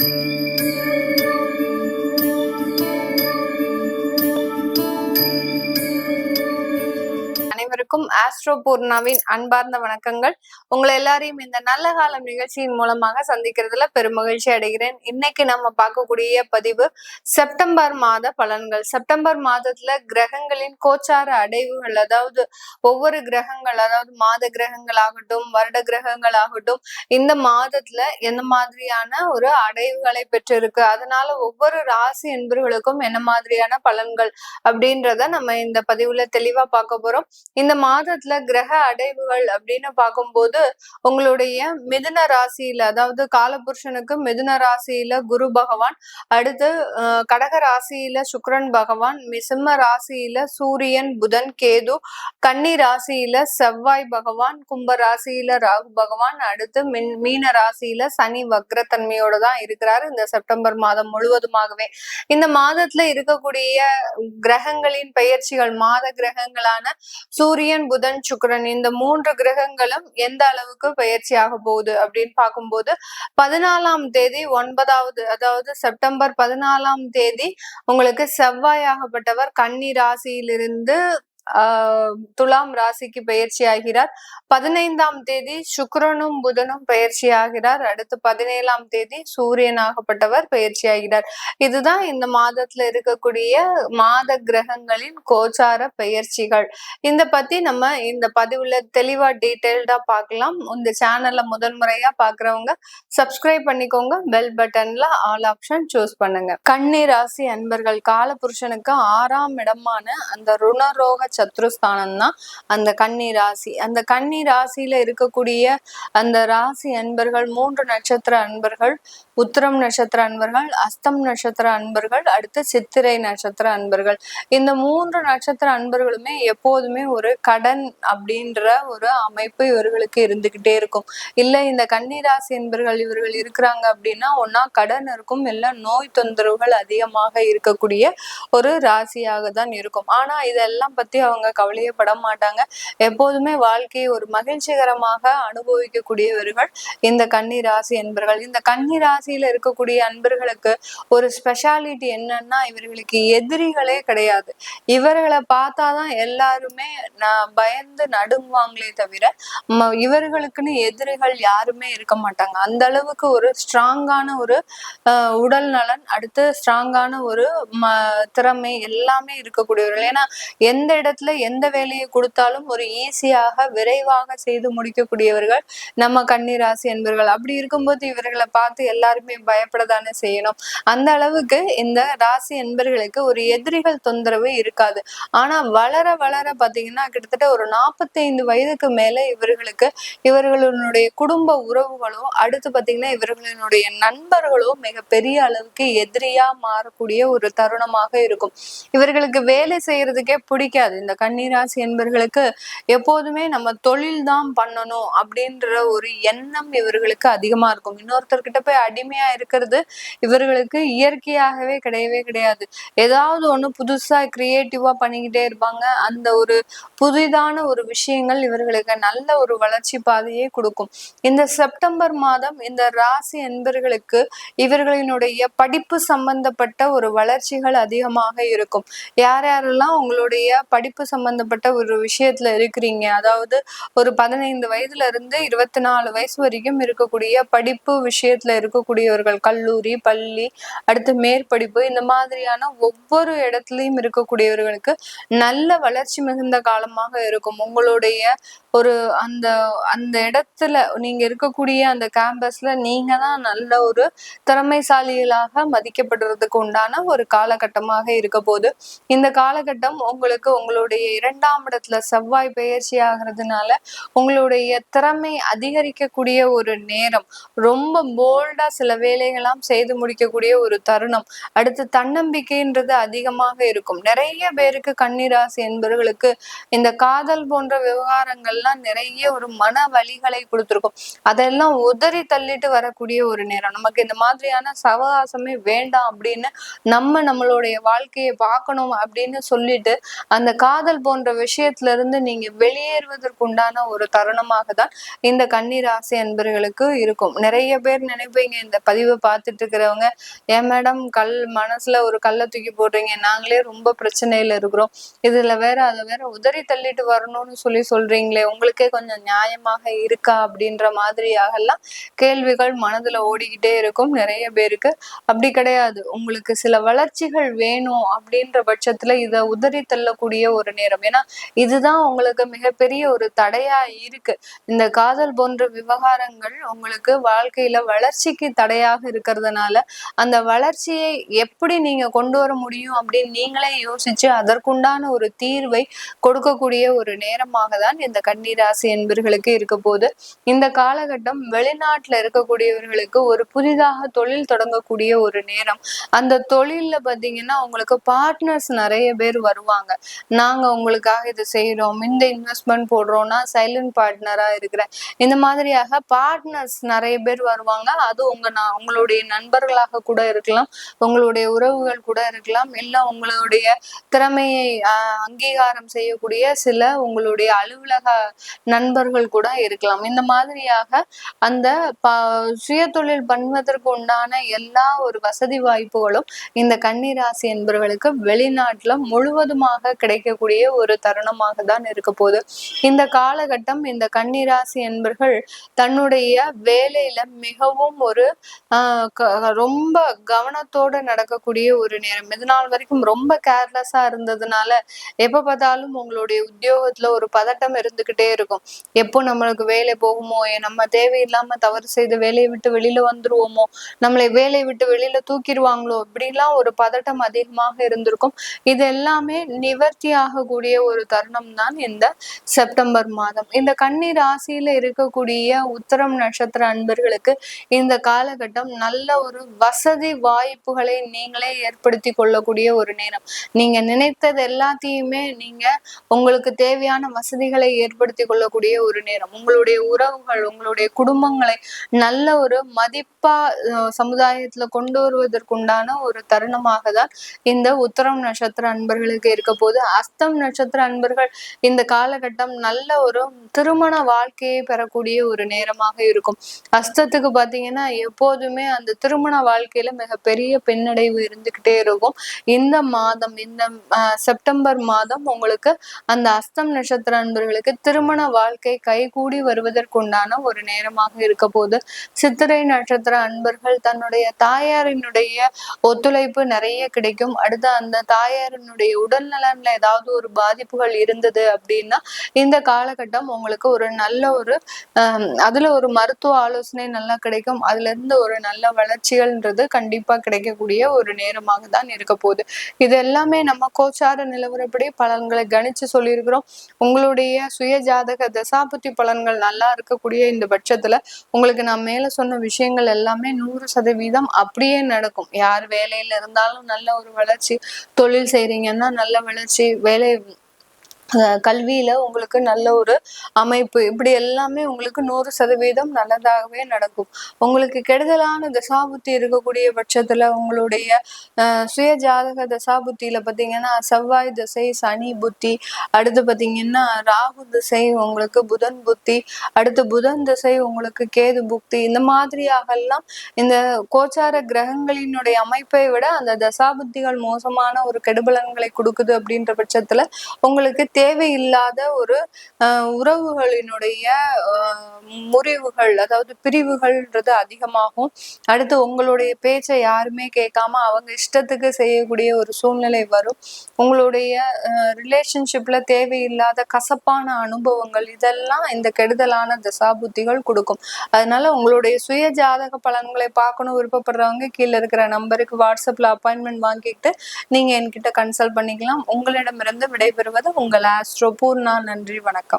Música அனைவருக்கும் ஆஸ்ட்ரோ பூர்ணாவின் அன்பார்ந்த வணக்கங்கள். உங்களை எல்லாரையும் இந்த நல்ல காலம் நிகழ்ச்சியின் மூலமாக சந்திக்கிறதுல பெருமகிழ்ச்சி அடைகிறேன். இன்னைக்கு நம்ம பார்க்கக்கூடிய பதிவு செப்டம்பர் மாத பலன்கள். செப்டம்பர் மாதத்துல கிரகங்களின் கோச்சார அடைவுகள் அதாவது ஒவ்வொரு கிரகங்கள் அதாவது மாத கிரகங்கள் ஆகட்டும் வருட கிரகங்கள் ஆகட்டும் இந்த மாதத்துல எந்த மாதிரியான ஒரு அடைவுகளை பெற்றிருக்கு அதனால ஒவ்வொரு ராசி என்பவர்களுக்கும் என்ன மாதிரியான பலன்கள் அப்படின்றத நம்ம இந்த பதிவுல தெளிவா பார்க்க போறோம். இந்த மாதத்துல கிரக அடைவுகள் அப்படின்னு பார்க்கும்போது உங்களுடைய மிதுன ராசியில அதாவது காலபுருஷனுக்கு மிதுன ராசியில குரு பகவான் அடுத்து கடக ராசியில சுக்ரன் பகவான் மிசிம்ம ராசியில சூரியன் புதன் கேது கன்னி ராசியில செவ்வாய் பகவான் கும்ப ராசியில ராகு பகவான் அடுத்து மின் மீன ராசியில சனி வக்ரத்தன்மையோட தான் இருக்கிறாரு இந்த செப்டம்பர் மாதம் முழுவதுமாகவே. இந்த மாதத்துல இருக்கக்கூடிய கிரகங்களின் பெயர்ச்சிகள் மாத கிரகங்களான சூரியன் புதன் சுக்கரன் இந்த மூன்று கிரகங்களும் எந்த அளவுக்கு பயிற்சி ஆக போகுது அப்படின்னு பார்க்கும்போது பதினாலாம் தேதி ஒன்பதாவது அதாவது செப்டம்பர் பதினாலாம் தேதி உங்களுக்கு செவ்வாய் ஆகப்பட்டவர் கன்னி ராசியிலிருந்து துலாம் ராசிக்கு பயிற்சி ஆகிறார். பதினைந்தாம் தேதி சுக்கரனும் புதனும் பயிற்சி ஆகிறார். அடுத்து பதினேழாம் தேதி சூரியனாகப்பட்டவர் பயிற்சி ஆகிறார். இதுதான் இந்த மாதத்துல இருக்கக்கூடிய மாத கிரகங்களின் கோச்சார பயிற்சிகள் இந்த பத்தி நம்ம இந்த பதிவுல தெளிவா டீட்டெயில்டா பார்க்கலாம். இந்த சேனல்ல முதன்முறையா பாக்குறவங்க சப்ஸ்கிரைப் பண்ணிக்கோங்க. பெல் பட்டன்ல ஆல் ஆப்ஷன் சூஸ் பண்ணுங்க. கன்னி ராசி அன்பர்கள் கால புருஷனுக்கு ஆறாம் இடமான அந்த ருணரோக சத்ருஸ்தானம் தான் அந்த கன்னி ராசி. அந்த கன்னி ராசியில இருக்கக்கூடிய அந்த ராசி அன்பர்கள் மூன்று நட்சத்திர அன்பர்கள் உத்திரம் நட்சத்திர அன்பர்கள் அஸ்தம் நட்சத்திர அன்பர்கள் அடுத்து சித்திரை நட்சத்திர அன்பர்கள். இந்த மூன்று நட்சத்திர அன்பர்களுமே எப்போதுமே ஒரு கடன் அப்படின்ற ஒரு அமைப்பு இவர்களுக்கு இருந்துகிட்டே இருக்கும். இல்ல இந்த கன்னிராசி என்பர்கள் இவர்கள் இருக்கிறாங்க அப்படின்னா ஒன்னா கடன் இருக்கும் இல்ல நோய் தொந்தரவுகள் அதிகமாக இருக்கக்கூடிய ஒரு ராசியாக தான் இருக்கும். ஆனா இதெல்லாம் பத்தி அவங்க கவலையப்பட மாட்டாங்க. எப்போதுமே வாழ்க்கையை ஒரு மகிழ்ச்சிகரமாக அனுபவிக்கக்கூடியவர்கள் இந்த கன்னி ராசி என்பர்கள். இந்த கன்னி ராசியில இருக்கக்கூடிய அன்பர்களுக்கு ஒரு ஸ்பெஷாலிட்டி என்னன்னா இவர்களுக்கு எதிரிகளே கிடையாது. இவர்களை பார்த்தாதான் எல்லாருமே நான் பயந்து நடுங்குவாங்களே தவிர இவர்களுக்குன்னு எதிரிகள் யாருமே இருக்க மாட்டாங்க. அந்த அளவுக்கு ஒரு ஸ்ட்ராங்கான ஒரு உடல் நலன் அடுத்து ஸ்ட்ராங்கான ஒரு திறமை எல்லாமே இருக்கக்கூடியவர்கள். ஏன்னா எந்த இடத்துல எந்த வேலையை கொடுத்தாலும் ஒரு ஈஸியாக விரைவாக செய்து முடிக்கக்கூடியவர்கள் நம்ம கன்னிராசி என்பவர்கள் அப்படி இருக்கும்போது இவர்களை பார்த்து எல்லாருமே பயப்படதானே செய்யணும். அந்த அளவுக்கு இந்த ராசி என்பர்களுக்கு ஒரு எதிரிகள் தொந்தரவு இருக்காது. ஆனா வளர வளர பாத்தீங்கன்னா கிட்டத்தட்ட ஒரு நாற்பத்தைந்து வயதுக்கு மேல இவர்களுக்கு இவர்களுடைய குடும்ப உறவுகளும் அடுத்து பாத்தீங்கன்னா இவர்களினுடைய நண்பர்களும் மிக பெரிய அளவுக்கு எதிரியா மாறக்கூடிய ஒரு தருணமாக இருக்கும். இவர்களுக்கு வேலை செய்யறதுக்கே பிடிக்காது. இந்த கன்னிராசி என்பர்களுக்கு எப்போதுமே நம்ம தொழில் தான் பண்ணணும் அப்படின்ற ஒரு எண்ணம் இவர்களுக்கு அதிகமா இருக்கும். இன்னொருத்தர்கிட்ட போய் அடிமையா இருக்கிறது இவர்களுக்கு இயற்கையாகவே கிடையவே கிடையாது. ஏதாவது ஒண்ணு புதுசா கிரியேட்டிவா பண்ணிக்கிட்டே இருப்பாங்க. அந்த ஒரு புதிதான ஒரு விஷயங்கள் இவர்களுக்கு நல்ல ஒரு வளர்ச்சி பாதையை கொடுக்கும். இந்த செப்டம்பர் மாதம் இந்த ராசி என்பர்களுக்கு இவர்களினுடைய படிப்பு சம்பந்தப்பட்ட ஒரு வளர்ச்சிகள் அதிகமாக இருக்கும். யார் யாரெல்லாம் உங்களுடைய படி படிப்பு சம்பந்தப்பட்ட ஒரு விஷயத்துல இருக்கிறீங்க. அதாவது ஒரு பதினைந்து வயதுல இருந்து இருபத்தி நாலு வயசு வரைக்கும் இருக்கக்கூடிய படிப்பு விஷயத்துல இருக்கக்கூடியவர்கள் கல்லூரி பள்ளி அடுத்து மேற்படிப்பு இந்த மாதிரியான ஒவ்வொரு இடத்துலயும் இருக்கக்கூடியவர்களுக்கு நல்ல வளர்ச்சி மிகுந்த காலமாக இருக்கும். உங்களுடைய ஒரு அந்த அந்த இடத்துல நீங்க இருக்கக்கூடிய அந்த கேம்பஸ்ல நீங்க தான் நல்ல ஒரு திறமைசாலிகளாக மதிக்கப்படுறதுக்கு உண்டான ஒரு காலகட்டமாக இருக்க போது இந்த காலகட்டம் உங்களுக்கு உங்களுடைய இரண்டாம் இடத்துல செவ்வாய் பயிற்சி ஆகிறதுனால உங்களுடைய திறமை அதிகரிக்கக்கூடிய ஒரு நேரம் ரொம்ப போல்டா சில வேலைகளாம் செய்து முடிக்கக்கூடிய ஒரு தருணம் அடுத்து தன்னம்பிக்கைன்றது அதிகமாக இருக்கும். நிறைய பேருக்கு கன்னிராசி என்பவர்களுக்கு இந்த காதல் போன்ற விவகாரங்கள்லாம் நிறைய ஒரு மன வழிகளை கொடுத்துருக்கும். அதெல்லாம் உதறி தள்ளிட்டு வரக்கூடிய ஒரு நேரம். நமக்கு இந்த மாதிரியான சவகாசமே வேண்டாம் அப்படின்னு நம்ம நம்மளுடைய வாழ்க்கையை பார்க்கணும் அப்படின்னு சொல்லிட்டு அந்த கா காதல் போன்ற விஷயத்துல இருந்து நீங்க வெளியேறுவதற்குண்டான ஒரு தருணமாக தான் இந்த கன்னிராசி அன்பர்களுக்கு இருக்கும். நிறைய பேர் நினைப்பீங்க இந்த பதிவை பார்த்துட்டு இருக்கிறவங்க ஏன் மேடம் கல் மனசுல ஒரு கல்லை தூக்கி போடுறீங்க? நாங்களே ரொம்ப பிரச்சனையில இருக்கிறோம். இதுல வேற அதை வேற உதறி தள்ளிட்டு வரணும்னு சொல்லி சொல்றீங்களே உங்களுக்கே கொஞ்சம் நியாயமாக இருக்கா? அப்படின்ற மாதிரியாக எல்லாம் கேள்விகள் மனதுல ஓடிக்கிட்டே இருக்கும் நிறைய பேருக்கு. அப்படி கிடையாது. உங்களுக்கு சில வளர்ச்சிகள் வேணும் அப்படின்ற பட்சத்துல இதை உதறி தள்ளக்கூடிய ஒரு நேரம். ஏன்னா இதுதான் உங்களுக்கு மிகப்பெரிய ஒரு தடையா இருக்கு. இந்த காதல் போன்ற விவகாரங்கள் உங்களுக்கு வாழ்க்கையில வளர்ச்சிக்கு தடையாக இருக்கிறதுனால அந்த வளர்ச்சியை எப்படி நீங்க கொண்டு வர முடியும் அப்படின்னு நீங்களே யோசிச்சு அதற்குண்டான ஒரு தீர்வை கொடுக்கக்கூடிய ஒரு நேரமாக தான் இந்த கன்னிராசி என்பர்களுக்கு இருக்க போது. இந்த காலகட்டம் வெளிநாட்டுல இருக்கக்கூடியவர்களுக்கு ஒரு புதிதாக தொழில் தொடங்கக்கூடிய ஒரு நேரம். அந்த தொழில்ல பாத்தீங்கன்னா உங்களுக்கு பார்ட்னர்ஸ் நிறைய பேர் வருவாங்க. நாங்க உங்களுக்காக இது செய்யறோம் இந்த இன்வெஸ்ட்மெண்ட் போடுறோம்னா சைலண்ட் பார்ட்னரா இருக்கிறேன். இந்த மாதிரியாக பார்ட்னர்ஸ் நிறைய பேர் வருவாங்க. அது உங்க நான் உங்களுடைய நண்பர்களாக கூட இருக்கலாம். உங்களுடைய உறவுகள் கூட இருக்கலாம். இல்லை உங்களுடைய திறமையை அங்கீகாரம் செய்யக்கூடிய சில உங்களுடைய அலுவலக நண்பர்கள் கூட இருக்கலாம். இந்த மாதிரியாக அந்த சுய தொழில் பண்ணுவதற்கு உண்டான எல்லா ஒரு வசதி வாய்ப்புகளும் இந்த கன்னிராசி என்பவர்களுக்கு வெளிநாட்டுல முழுவதுமாக கிடைக்கக்கூடிய ஒரு தருணமாக தான் இருக்க போகுது. இந்த காலகட்டம் இந்த கன்னிராசி என்பர்கள் தன்னுடைய வேலையில மிகவும் ஒரு ரொம்ப கவனத்தோட நடக்கக்கூடிய ஒரு நேரம். இது நாள் வரைக்கும் ரொம்ப கேர்லெஸ்ஸா இருந்ததுனால எப்ப பார்த்தாலும் உங்களுடைய உத்தியோகத்துல ஒரு பதட்டம் இருந்துகிட்டே இருக்கும். எப்போ நம்மளுக்கு வேலை போகுமோ நம்ம தேவையில்லாம தவறு செய்து வேலையை விட்டு வெளியில வந்துருவோமோ நம்மளை வேலையை விட்டு வெளியில தூக்கிடுவாங்களோ இப்படிலாம் ஒரு பதட்டம் அதிகமாக இருந்திருக்கும். இது எல்லாமே நிவர்த்தி ஆகக்கூடிய ஒரு தருணம் தான் இந்த செப்டம்பர் மாதம். இந்த கன்னி ராசியில இருக்கக்கூடிய உத்தரம் நட்சத்திர அன்பர்களுக்கு இந்த காலகட்டம் நல்ல ஒரு வசதி வாய்ப்புகளை நீங்களே ஏற்படுத்தி கொள்ளக்கூடிய ஒரு நேரம். நீங்க நினைத்தது எல்லாத்தையுமே நீங்க உங்களுக்கு தேவையான வசதிகளை ஏற்படுத்தி கொள்ளக்கூடிய ஒரு நேரம். உங்களுடைய உறவுகள் உங்களுடைய குடும்பங்களை நல்ல ஒரு மதிப்பா சமுதாயத்துல கொண்டு வருவதற்குண்டான ஒரு தருணமாக தான் இந்த உத்தரம் நட்சத்திர அன்பர்களுக்கு இருக்க போது அஸ்தம் நட்சத்திர அன்பர்கள் இந்த காலகட்டம் நல்ல ஒரு திருமண வாழ்க்கையை பெறக்கூடிய ஒரு நேரமாக இருக்கும். அஸ்தத்துக்கு பாத்தீங்கன்னா எப்போதுமே அந்த திருமண வாழ்க்கையில மிகப்பெரிய பின்னடைவு இருந்துகிட்டே இருக்கும். இந்த மாதம் இந்த செப்டம்பர் மாதம் உங்களுக்கு அந்த அஸ்தம் நட்சத்திர அன்பர்களுக்கு திருமண வாழ்க்கை கைகூடி வருவதற்குண்டான ஒரு நேரமாக இருக்க போது சித்திரை நட்சத்திர அன்பர்கள் தன்னுடைய தாயாரினுடைய ஒத்துழைப்பு நிறைய கிடைக்கும். அடுத்து அந்த தாயாரினுடைய உடல் நலன்ல ஏதாவது ஒரு பாதிப்புகள் இருந்தது அப்படின்னா இந்த காலகட்டம் உங்களுக்கு ஒரு நல்ல ஒரு அதுல ஒரு மருத்துவ ஆலோசனை நல்லா கிடைக்கும். அதுல இருந்து ஒரு நல்ல வளர்ச்சிகள்ன்றது கண்டிப்பா கிடைக்கக்கூடிய ஒரு நேரமாக தான் இருக்க போகுது. இது எல்லாமே நம்ம கோச்சார நிலவரப்படி பலன்களை கணிச்சு சொல்லியிருக்கிறோம். உங்களுடைய சுய ஜாதக தசாபுத்தி பலன்கள் நல்லா இருக்கக்கூடிய இந்த பட்சத்துல உங்களுக்கு நான் மேல சொன்ன விஷயங்கள் எல்லாமே நூறு சதவீதம் அப்படியே நடக்கும். யார் வேலையில இருந்தாலும் நல்ல ஒரு வளர்ச்சி தொழில் செய்றீங்கன்னா நல்ல வளர்ச்சி வேலை கல்வியில உங்களுக்கு நல்ல ஒரு அமைப்பு. இப்படி எல்லாமே உங்களுக்கு நூறு சதவீதம் நல்லதாகவே நடக்கும். உங்களுக்கு கெடுதலான தசாபுத்தி இருக்கக்கூடிய பட்சத்துல உங்களுடைய சுய ஜாதக தசாபுத்தியில பாத்தீங்கன்னா செவ்வாய் திசை சனி புத்தி அடுத்து பாத்தீங்கன்னா ராகு திசை உங்களுக்கு புதன் புத்தி அடுத்து புதன் திசை உங்களுக்கு கேது புக்தி. இந்த மாதிரியாகலாம் இந்த கோச்சார கிரகங்களினுடைய அமைப்பை விட அந்த தசாபுத்திகள் மோசமான ஒரு கெடுபலன்களை கொடுக்குது அப்படின்ற பட்சத்துல உங்களுக்கு தேவையில்லாத ஒரு உறவுகளினுடைய முறிவுகள் அதாவது பிரிவுகள்ன்றது அதிகமாகும். அடுத்து உங்களுடைய பேச்சை யாருமே கேட்காம அவங்க இஷ்டத்துக்கு செய்யக்கூடிய ஒரு சூழ்நிலை வரும். உங்களுடைய ரிலேஷன்ஷிப்ல தேவையில்லாத கசப்பான அனுபவங்கள் இதெல்லாம் இந்த கெடுதலான தசாபுத்திகள் கொடுக்கும். அதனால உங்களுடைய சுய ஜாதக பலன்களை பார்க்கணும் விருப்பப்படுறவங்க கீழே இருக்கிற நம்பருக்கு வாட்ஸ்அப்ல அப்பாயின்மெண்ட் வாங்கிட்டு நீங்க என்கிட்ட கன்சல்ட் பண்ணிக்கலாம். உங்களிடமிருந்து விடைபெறுவது உங்களை ஆஸ்ட்ரோ நன்றி வணக்கம்.